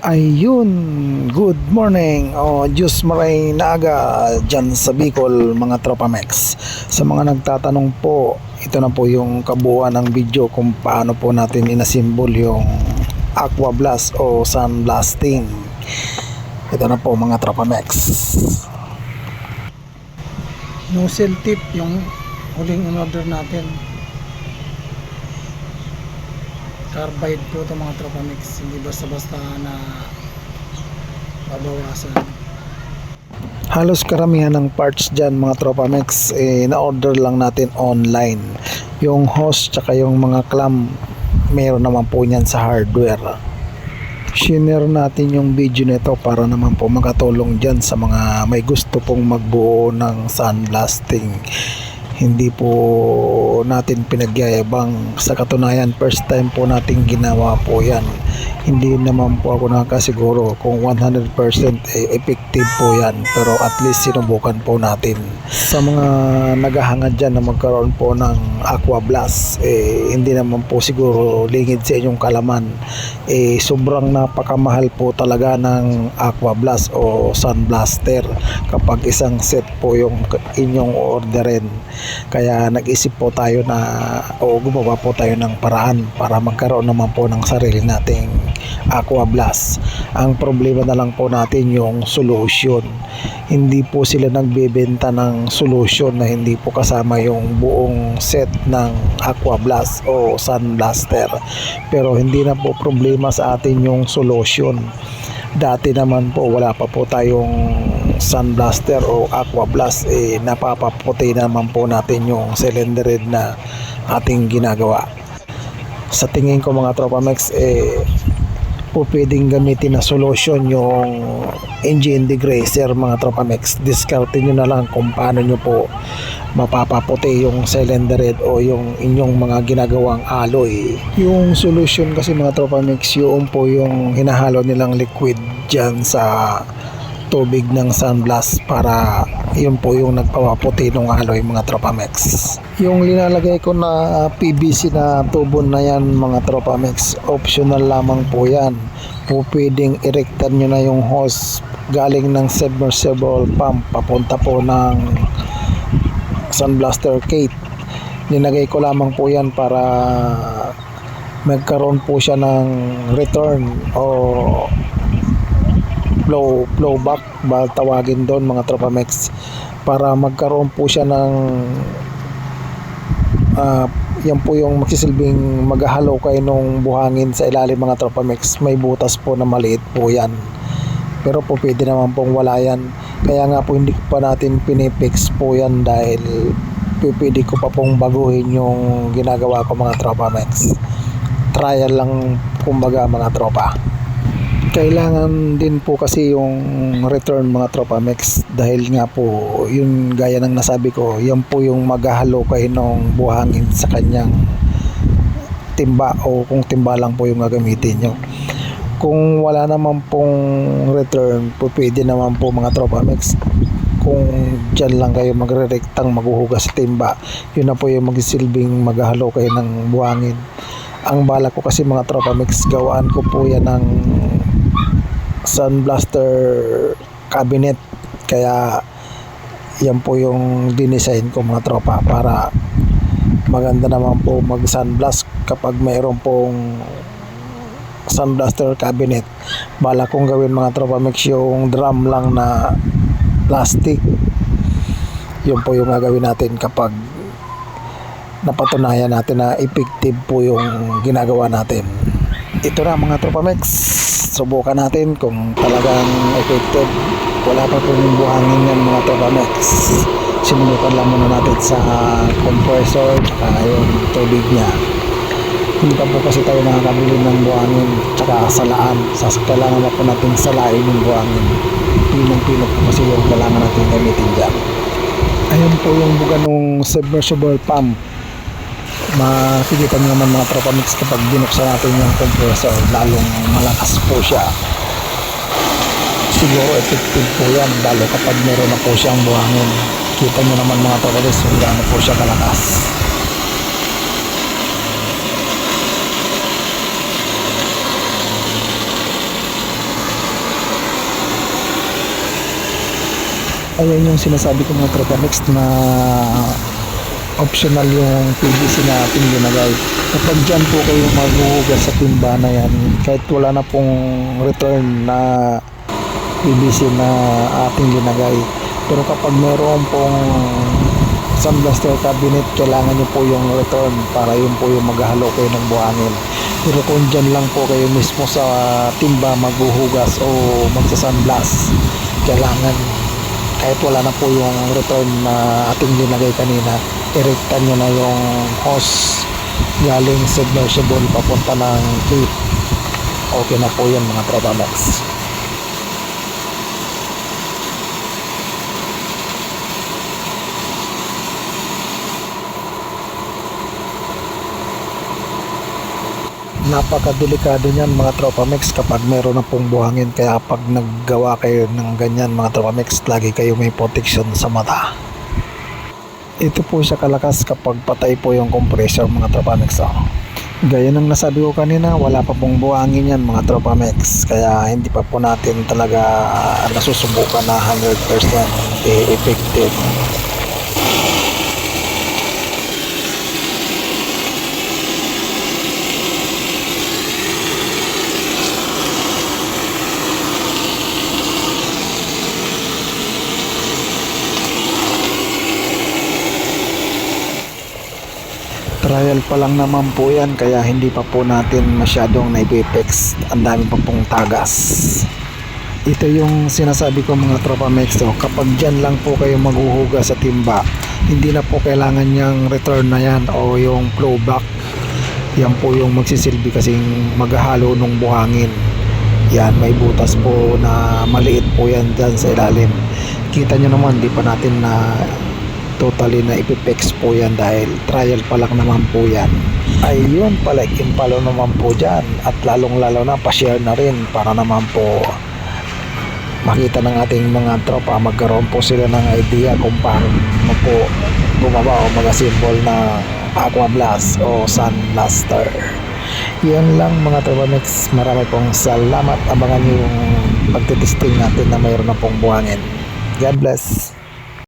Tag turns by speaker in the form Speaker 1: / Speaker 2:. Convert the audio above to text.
Speaker 1: Ayun, good morning o Diyos maray naaga dyan sa Bicol mga Tropa Mex. Sa mga nagtatanong po, ito na po yung kabuuan ng video kung paano po natin inasimbol yung Aqua Blast o Sun Blasting. Ito na po mga Tropa Mex.
Speaker 2: Nozzle tip yung huling in-order natin. Carbide po ito mga tropa. Hindi basta-basta na babawasan.
Speaker 1: Halos karamihan ng parts dyan mga Tropa Mex, eh, na-order lang natin online. Yung hose tsaka yung mga clamp, meron naman po niyan sa hardware. Shinare natin yung video nito para naman po makatulong dyan sa mga may gusto pong magbuo ng sandblasting. Hindi po natin pinagyayabang sa katunayan first time po natin ginawa po yan. Hindi naman po ako nakakasiguro kung 100% eh, effective po yan pero at least sinubukan po natin. Sa mga naghahangad dyan na magkaroon po ng Aqua Blast, eh, hindi naman po siguro lingid sa inyong kalaman. Eh, sobrang napakamahal po talaga ng Aqua Blast o Sun Blaster kapag isang set po yung inyong orderin. Kaya nag-isip po tayo na o gumawa po tayo ng paraan para magkaroon naman po ng sarili nating Aqua Blast. Ang problema na lang po natin yung solution. Hindi po sila nagbebenta ng solution na hindi po kasama yung buong set ng Aqua Blast o Sun Blaster. Pero hindi na po problema sa atin yung solution. Dati naman po wala pa po tayong Sun Blaster o Aqua Blast eh napapaputi naman po natin yung cylinder head na ating ginagawa. Sa tingin ko mga Tropa Max eh po pwedeng gamitin na solution yung engine degreaser mga tropa mix discarte nyo na lang kung paano nyo po mapapaputi yung cylinder head o yung inyong mga ginagawang alloy yung solution kasi mga tropa mix yung po yung hinahalo nilang liquid dyan sa tubig ng sunblast para yun po yung nagpapaputi ng alloy mga tropa mix. Yung linalagay ko na PVC na tubo na yan mga tropa mix optional lamang po yan. Po pwedeng erectan nyo na yung hose galing ng submersible pump papunta po ng sunblaster kit. Ninagay ko lamang po yan para magkaroon po siya ng return o flow flow back ba tawagin doon mga tropa max para magkaroon po siya ng ah, yan po yung magsisilbing maghahalo kayo nung buhangin sa ilalim mga tropa mix may butas po na maliit po yan. Pero po pwede naman pong wala yan. Kaya nga po hindi pa natin pinipix po yan dahil pwede ko pa pong baguhin yung ginagawa ko mga tropa mix trial lang kumbaga mga tropa kailangan din po kasi yung return mga tropa mix dahil nga po yun gaya ng nasabi ko yan po yung maghahalo kayo ng buhangin sa kanyang timba o kung timba lang po yung gagamitin nyo. Kung wala naman pong return po pwede naman po mga tropa mix kung dyan lang kayo magre-rectang maghuhugas sa timba yun na po yung magsilbing maghahalo kayo ng buhangin. Ang bala ko kasi mga tropa mix gawaan ko po yan ng sunblaster cabinet. Kaya yan po yung dinesign ko mga tropa para maganda naman po mag sunblast kapag mayroon pong sunblaster cabinet. Bala kong gawin mga tropa mix yung drum lang na plastic. Yun po yung gagawin natin kapag napatunayan natin na effective po yung ginagawa natin. Ito na mga tropa mix subukan natin kung talagang effective. Wala pa po yung buhangin yan mga mix sinubukan lang muna natin sa compressor tsaka yung tubig niya. Hindi pa po kasi tayo nakakabili ng buhangin tsaka salaan sa kailangan na po natin salain yung buhangin. Pinong pino po kasi yung kailangan natin gamitin dyan. Ayun po yung buga ng submersible pump masigitan naman mga tropa mix kapag binuksan natin yung compressor lalong malakas po siya. Siguro effective po yan lalo kapag meron na po siyang buhangin. Kita nyo naman mga tropa mix kung gaano po siya kalakas. Ayun yung sinasabi ko mga tropa mix na optional yung PVC na ating linagay. Kapag dyan po kayo maghuhugas sa timba na yan, kahit wala na pong return na PVC na ating linagay. Pero kapag meron pong sunblaster cabinet, kailangan nyo po yung return para yun po yung maghahalo kayo ng buhangin. Pero kung dyan lang po kayo mismo sa timba maghuhugas o magsasunblast, kailangan kahit wala na po yung return na ating linagay kanina, irektan nyo na yung hose galing submersible papunta ng clip. Okay na po yun mga tropa max. napakadelikado niyan mga tropa mix kapag meron na pong buhangin kaya pag naggawa kayo ng ganyan mga tropa mix lagi kayo may protection sa mata ito po siya kalakas kapag patay po yung compressor mga tropa oh. gaya ng nasabi ko kanina wala pa pong buhangin yan mga tropa kaya hindi pa po natin talaga nasusubukan na 100% effective trial pa lang naman po yan kaya hindi pa po natin masyadong naipipex ang dami pa pong tagas. Ito yung sinasabi ko mga tropa oh, kapag dyan lang po kayo maghuhuga sa timba hindi na po kailangan yung return na yan o yung flow back yan po yung magsisilbi kasing maghahalo ng buhangin. Yan may butas po na maliit po yan dyan sa ilalim. Kita nyo naman di pa natin na totally na ipipex po yan dahil trial pa lang naman po yan. Ayun pala impalo naman po dyan. At lalong lalo na pa-share na rin para naman po makita ng ating mga tropa. Magkaroon po sila ng idea kung paano po gumawa o mag-assemble na Aqua Blast o Sun Blaster. Yan lang mga tropa mix. Marami pong salamat. Abangan yung pagtitesting natin na mayroon na pong buhangin. God bless